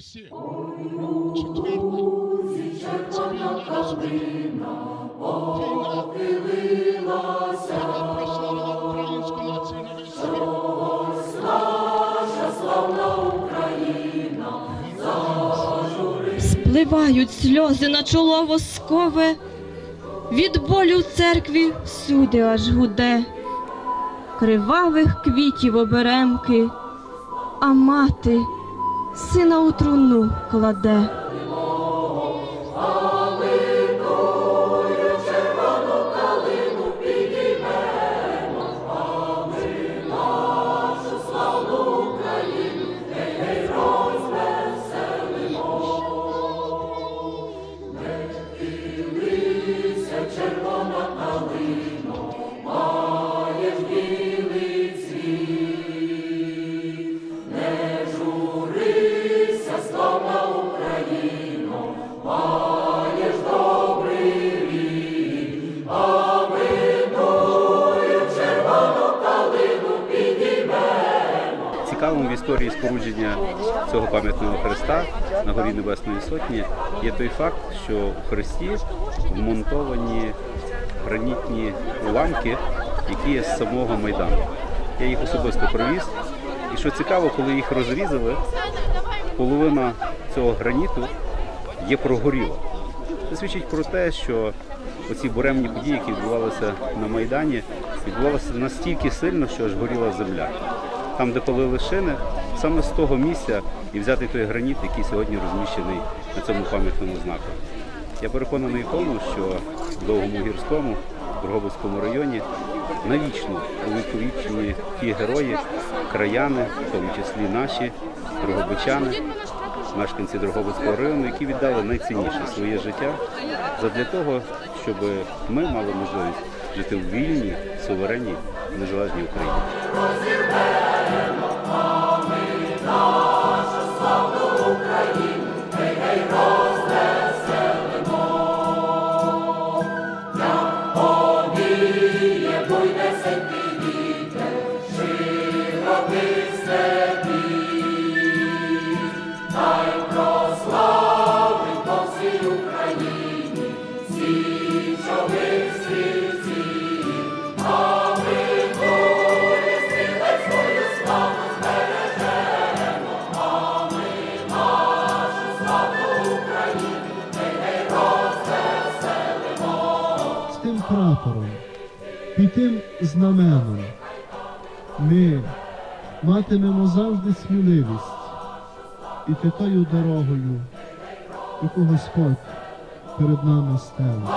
Росія. Четверте. Це війна Господи. Війна, яка прославила українську. Спливають сльози на чоло воскове, від болю в церкві всюди аж гуде, кривавих квітів оберемки, а мати сина у труну кладе. Цікавим в історії спорудження цього пам'ятного хреста на горі Небесної Сотні є той факт, що у хресті вмонтовані гранітні уламки, які є з самого Майдану. Я їх особисто привіз. І що цікаво, коли їх розрізали, половина цього граніту є прогоріла. Це свідчить про те, що оці буремні події, які відбувалися на Майдані, відбувалися настільки сильно, що аж горіла земля. Там, де палили шини, саме з того місця і взяти той граніт, який сьогодні розміщений на цьому пам'ятному знаку. Я переконаний в тому, що в Довгому гірському, Дрогобицькому районі навічно увіковічені ті герої, краяни, в тому числі наші, дрогобичани, мешканці Дрогобицького району, які віддали найцінніше своє життя задля того, щоб ми мали можливість жити в вільній, суверенній, незалежній Україні. З тим прапором, під тим знаменом ми матимемо завжди сміливість іти тою дорогою, яку Господь перед нами стелить.